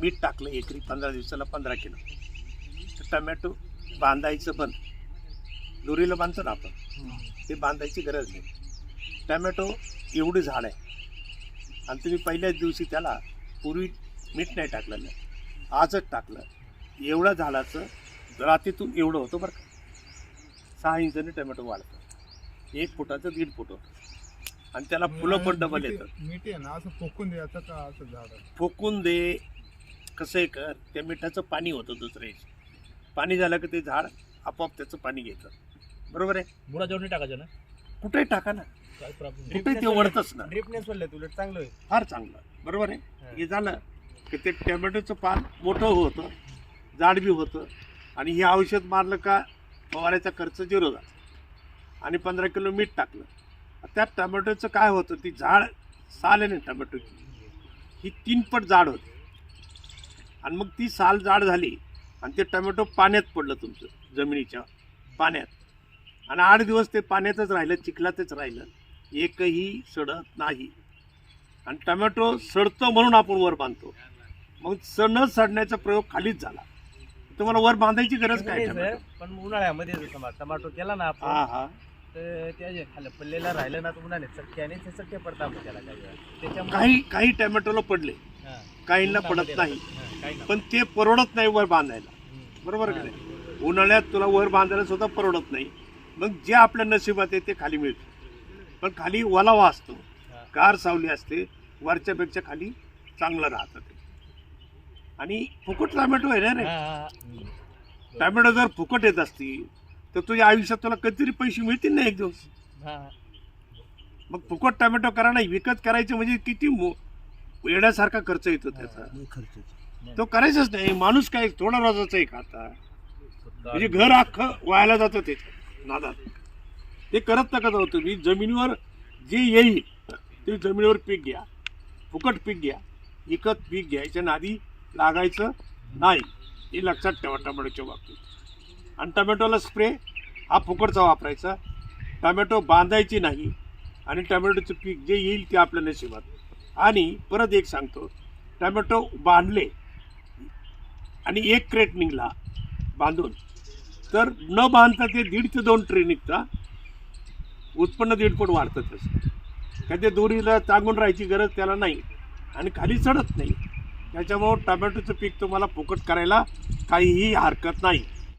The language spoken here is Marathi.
मीठ टाकलं एकरी पंधरा दिवसाला पंधरा किलो. तर टमॅटो बांधायचं बंद. दोरीला बांधतो ना आपण. ते बांधायची गरज नाही. टमॅटो एवढी झाड आहे. आणि तुम्ही पहिल्याच दिवशी त्याला पूर्वी मीठ नाही टाकलेलं आजच टाकलं. एवढं झाडाचं रात्रीतून एवढं होतं बरं का. सहा इंचाने टमॅटो वाढतं. एक फुटाचं दीड फुट होतं. आणि त्याला फुलं पण डबल येतात. मीठ आहे ना असं फोकून द्यायचं का असं झाड? फोकून दे कसं आहे कर त्या मिठाचं पाणी होतं दुसऱ्या दिवशी पाणी झालं की ते झाड आपोआप त्याचं पाणी घेतं. बरोबर आहे? बुडा जोडणी टाकायचं ना? कुठेही टाका ना. काय प्रॉब्लेम कुठेही ते वळतच ना. ड्रिपने सोडलं उलट चांगलं होईल. फार चांगलं. बरोबर आहे? हे. झालं की ते टोमॅटोचं पान मोठं होतं जाड बी होतं आणि हे औषध मारलं का फवारायचा खर्च झिरो झाला. आणि पंधरा किलो मीठ टाकलं. त्या टोमॅटोचं काय होतं ती झाड साल आहे ना टोमॅटोची. ही तीन पट जाड होती. आणि मग ती साल जाड झाली आणि ते टोमॅटो पाण्यात पडलं तुमचं जमिनीच्या पाण्यात. आणि आठ दिवस ते पाण्यातच राहिलं चिखलातच राहिलं. एकही सडत नाही. आणि टोमॅटो सडतं म्हणून आपण वर बांधतो. मग स न सडण्याचा प्रयोग खालीच झाला. तुम्हाला वर बांधायची गरज काय पण उन्हाळ्यामध्ये टमाटो केला ना हा आपण हा तर त्या खाली पडलेला राहिलं ना चटके आणि ते पडतात त्याला काही काही टोमॅटोला पडले. काहींना पडत नाही. पण ते परवडत नाही वर बांधायला. बरोबर का. नाही उन्हाळ्यात तुला वर बांधायला सुद्धा परवडत नाही मग जे आपल्या नशिबात आहे ते खाली मिळतं पण खाली वलावा असतो. कार सावली असते वरच्यापेक्षा खाली चांगलं राहतं ते आणि फुकट टोमॅटो आहे ना रे. टोमॅटो जर फुकट येत असतील तर तुझ्या आयुष्यात तुला कधीतरी पैसे मिळतील ना एक दिवस. मग फुकट टोमॅटो करा नाही विकत करायचे म्हणजे किती मो- येण्यासारखा खर्च येतो त्याचा तो करायचाच नाही. माणूस काय थोडा रोजाचा आहे. का आता म्हणजे घर अख्खं व्हायला जातं ते. नादात. ते करत नका जाऊ तुम्ही. जमिनीवर जे येईल ते जमिनीवर पीक घ्या. फुकट पीक घ्या. विकत पीक घ्यायच्या नादी लागायचं नाही. हे लक्षात ठेवा टोमॅटोच्या बाबतीत. आणि टोमॅटोला स्प्रे हा फुकटचा वापरायचा. टोमॅटो बांधायची नाही. आणि टोमॅटोचं पीक जे येईल ते आपल्या नशिबात. आणि परत एक सांगतो. टोमॅटो बांधले आणि एक क्रेट निघला बांधून. तर न बांधता ते दीड ते दोन ट्रे निघता. उत्पन्न दीड पट वाढतं त्याचं. काय ते दोरीला तांगून राहायची गरज त्याला नाही. आणि खाली चढत नाही. त्याच्यामुळं टोमॅटोचं पीक तुम्हाला फुकट करायला काहीही हरकत नाही.